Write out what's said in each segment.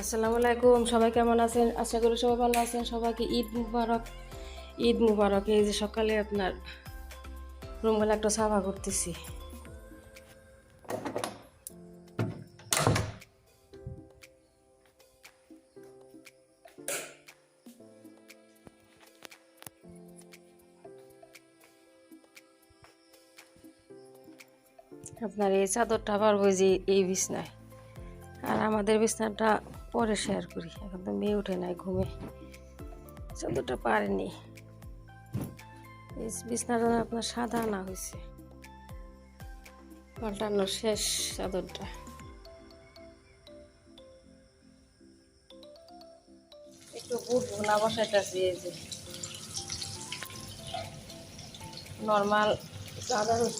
আসসালামু আলাইকুম, সবাই কেমন আছেন? আশা করি সবাই ভালো আছেন। সবাইকে ঈদ মুবারক। ঈদ মুবারক, এই যে সকালে আপনার রুমগুলো একটা সাফা করতেছি। আপনার এই চাদরটা পারব যে এই বিছনায়। আর আমাদের বিছনাটা পরে শেয়ার করি। এখন তো মেয়ে উঠে নাই ঘুমে। চাদরটা পারেনি। এই বিছনাটা আপনার সাদা আনা হয়েছে পাল্টানো শেষ চাদরটা। একটু বুট নর্মাল সাধারণ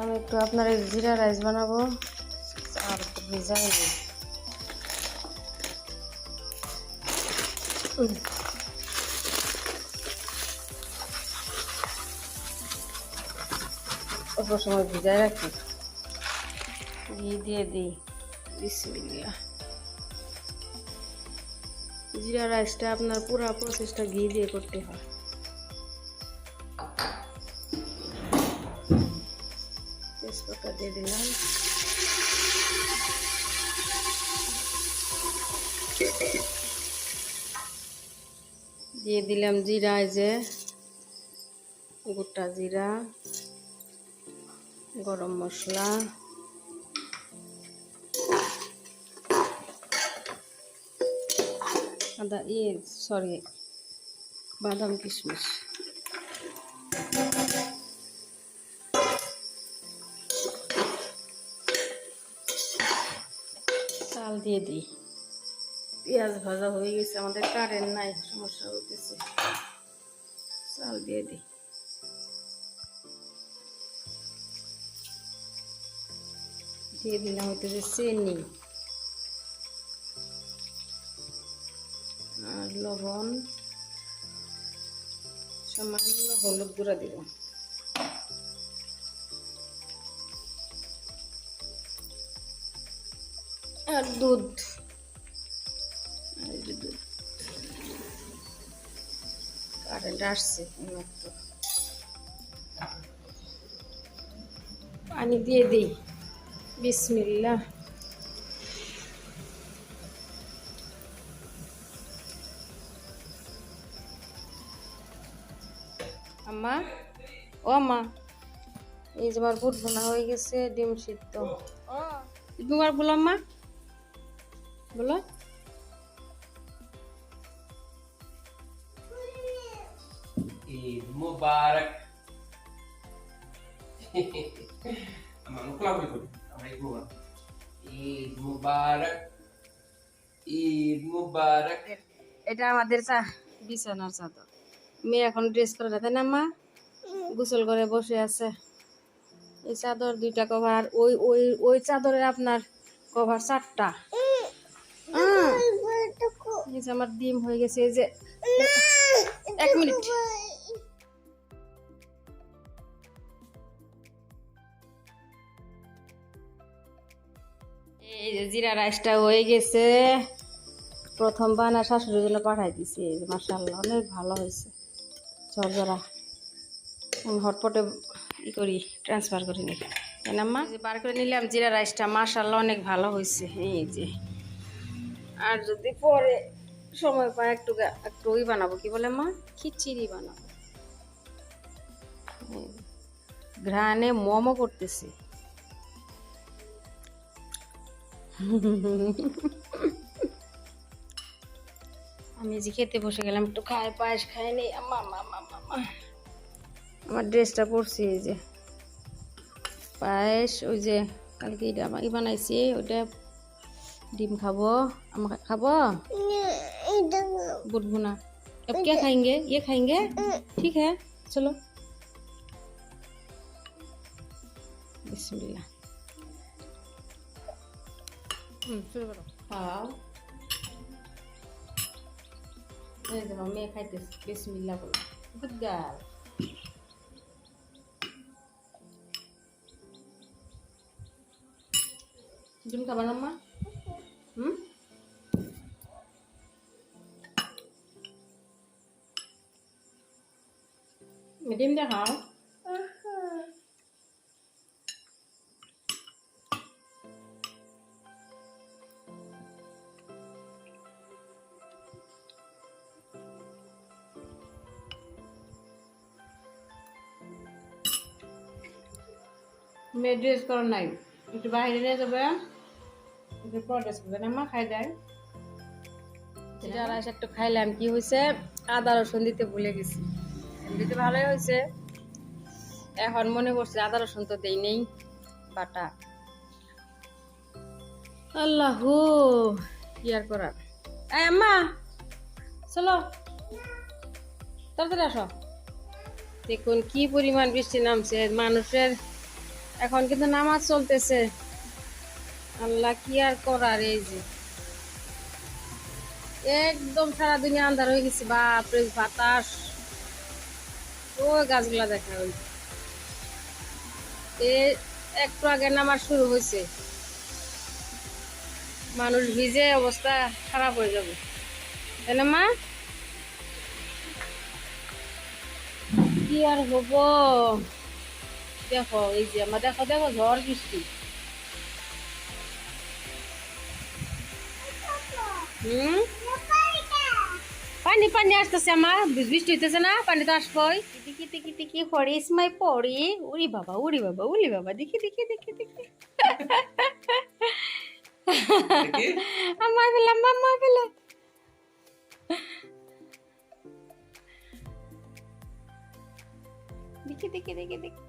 আমি একটু আপনার জিরা রাইস বানাবো। আর ভিজাই। অল্প সময় ভিজাই রাখি। ঘি দিয়ে দিই। জিরা রাইসটা আপনার পুরা প্রসেসটা ঘি দিয়ে করতে হয়। দিয়ে দিলাম দিয়ে দিলাম জিরা যে গোটা জিরা, গরম মশলা, আদা ইয়ে সরি বাদাম কিশমিশ। দিয়ে দিই। পেঁয়াজ ভাজা হয়ে গেছে, আমাদের কারেন্ট নাই, সমস্যা হইতেছে। চাল দিয়ে দিই। দিয়ে দিলাম হইতেছে চিনি আর লবণ, সামান্য হলুদ গুঁড়া দিব। আর দুধ। আর দুধ। কারেন্ট আসছে পানি দিয়ে দিই। বিসমিল্লা আম্মা? ও মা এই যে আমার বুট বোনা হয়ে গেছে ডিম সিদ্ধ। তোমার বলো আম্মা। বলো। Eid Mubarak. আমার মুখ করি আমরা ঈদ ঈদ মুবারক। ঈদ মুবারক। এটা আমাদের চা বিছানার চাদর। মেয়ে এখন ড্রেস করে তাই না মা? গোসল করে বসে আছে। এই চাদর দুইটা কভার ওই ওই ওই চাদরের আপনার কভার চারটা। এই আমার ডিম হয়ে গেছে যে এক মিনিট। এই যে জিরা রাইসটা হয়ে গেছে। প্রথম বানা শাশুড়ির জন্য পাঠাই দিছি মার্শাল্লাহ অনেক ভালো হয়েছে। ঝরঝরা হটপটে ই করি ট্রান্সফার করে না মা বার করে নিলাম, জিরা রাইসটা মার্শাল্লাহ অনেক ভালো হয়েছে। এই যে, আর যদি পরে সময় পায়, একটু একটু ওই বানাবো, কি বলে মা? খিচিড়ি বানাবো। ঘ্রাণে মোমো করতেছি। আমি যে খেতে বসে গেলাম, একটু খায়, পায়েস খাই নেই আমা আমা আমা আমা আমার ড্রেসটা পরছি এই যে। পায়েস, ওই যে কালকে এটা বানাইছি ওটা ডিম খাব। আমাকে খাব? गुनगुना। अब क्या खाएँगे? ये खाएँगे? हम्म। ठीक है चलो। बिस्मिल्लाह। हम्म, हाँ। तो बिस्मिल्लाह गुड गर्ल। जुमका बनाम्मा हम्म? ডিম দিয়ে খাও মেয়ে ড্রেস করার নাই একটু বাইরে নিয়ে যাবে একটু পর ড্রেস করবে না মা খাই দেয় যারা একটু খাইলাম, কি হয়েছে আদা রসুন দিতে ভুলে গেছি। এমনিতে ভালোই হয়েছে। এখন মনে করছে আদা, রসুন তো দেই নেই, বাটা। আল্লাহ, কি আর করার? এই আম্মা, চলো। তাড়াতাড়ি আসো। দেখুন কি পরিমাণ বৃষ্টি নামছে, মানুষের এখন কিন্তু নামাজ চলতেছে। আল্লাহ, কি আর করার এই যে? একদম সারা দুনিয়া আন্ধার হয়ে গেছে, বাপরে, বাতাস। ও গাছগুলা দেখা এ একটু আগে নামাজ শুরু হয়েছে মানুষ ভিজে অবস্থা খারাপ হয়ে যাবে। তাই না, মা? কি আর হব? দেখো, এই যে আমার দেখো দেখো, ঝড়, বৃষ্টি। হুম? পানি পানি আসতেছে আমার বৃষ্টি হইতেছে না পানি তো আসবই। দেখি দেখি দেখি হরিস মাই পড়ি। উড়ি বাবা উড়ি বাবা উড়ি বাবা দেখি দেখি দেখি দেখি দেখি আমার ফেলাম মাম্মা ফেলে দেখি দেখি দেখি দেখি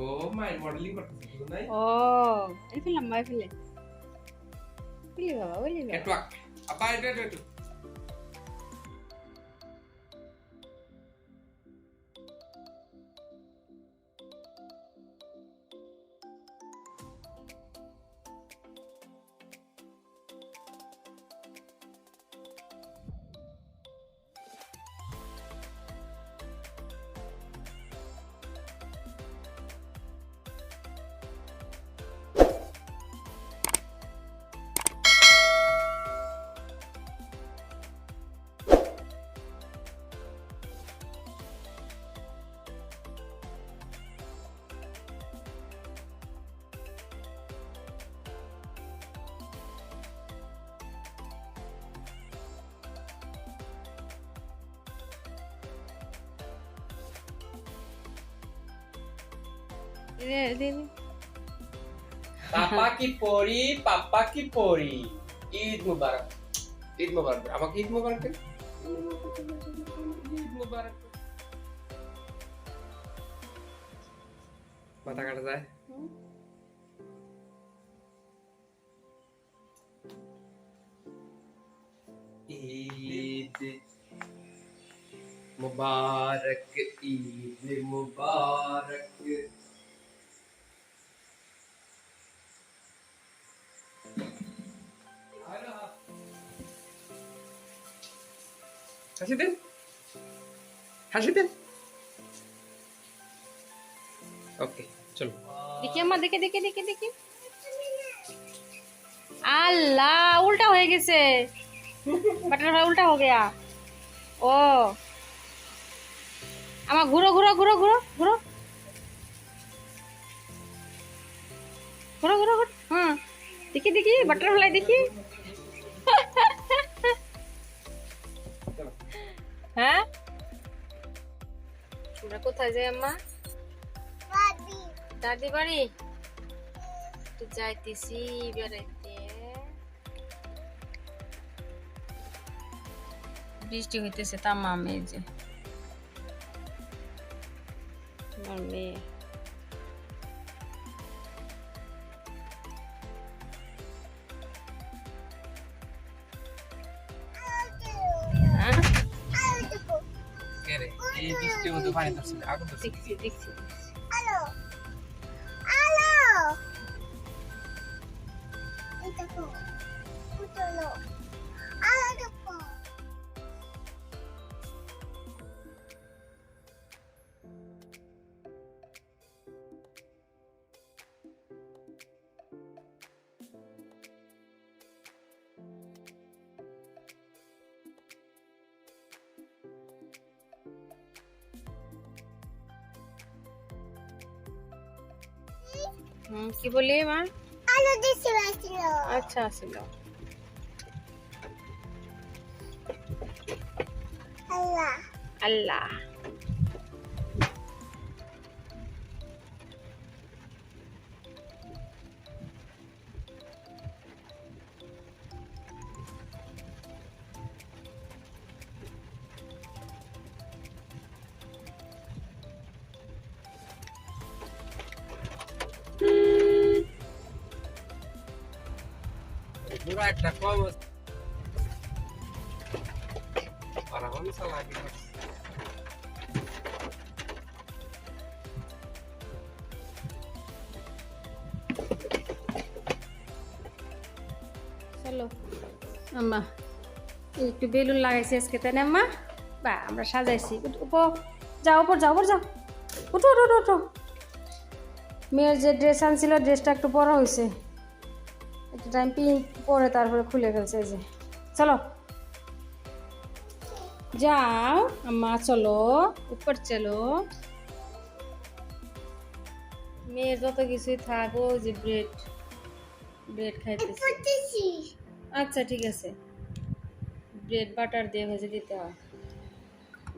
ও মাই মডেলিং করতেছে ও এই ফেলাম মাই ফেলে। Et oh tu. पापा की पोरी पापा की पोरी ईद मुबारक ईद मुबारक আমাকে ঈদ মুবারক দে ঈদ মুবারক মাথা কাটা যায় ईद मुबारक ईद मुबारक হাসি দিন হাসি দিন ওকে চলো দেখি আমার দেখে দেখে দেখে দেখি আল্লাহ উল্টা হয়ে গেছে বাটারফ্লাই উল্টা হয়ে গেয়া ও আমার ঘুরো ঘুরো ঘুরো ঘুরো ঘুরো ঘুরো ঘুরো ঘুরো হ্যাঁ দেখি দেখি বাটারফ্লাই দেখি কোথায় যাই আম্মা? দাদি বাড়ি তো যাইতেছি বেড়াইতে। বৃষ্টি হইতেছে তামাম এই যে। আমার মেয়ে। Vai, Darcy, água, Darcy. Dixie, Dixie. হুম কি বলি মা আলো দিছি পারছিল আচ্ছা আসিল। আল্লাহ। আল্লাহ। লাগে না। চলো আম্মা একটু বেলুন লাগাইছি আজকে তাই না বা আমরা সাজাইছি। উঠ, উপো যাও উপর যাও উপর যাও। উঠো উঠো, উঠো মেয়ের যে ড্রেস আনছিল ড্রেসটা একটু বড় হয়েছে একটু টাইম পিঙ্ক পরে তারপরে খুলে ফেলছে যে। চলো। যাও, আম্মা, চলো, উপর চলো। মেয়ের যত কিছুই থাকো যে ব্রেড ব্রেড খাইতেছে। আচ্ছা ঠিক আছে। ব্রেড, বাটার দিয়ে ভেজে দিতে হয়।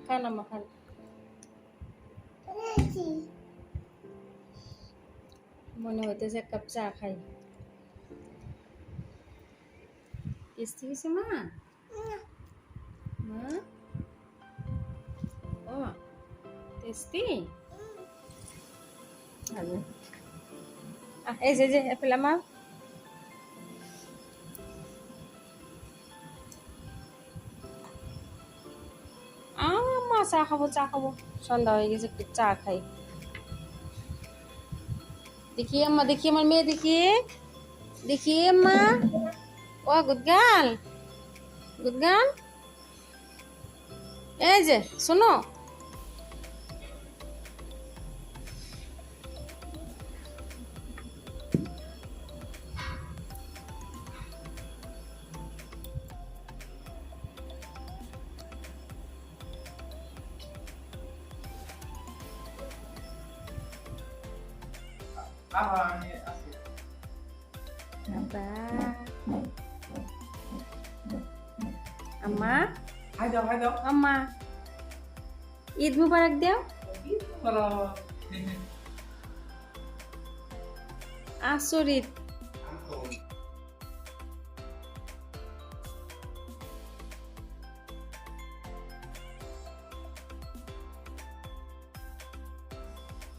খান, আম্মা, খান। মনে হইতেছে এক কাপ চা খাই। টেস্টি গেছে মা? মা? টেস্টি এই যে যে অ্যাপেল আমার আমা চা খাব চা খাব সন্ধ্যা হয়ে গেছে একটু চা খাই দেখি আম্মা দেখি আমার মেয়ে দেখি দেখি আম্মা ও গুদগাল গুদগাল এই যে শোনো বাবা আম্মা হাই দাও হাই দাও আম্মা ঈদ মুবারক দেও আসরিত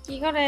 কি করে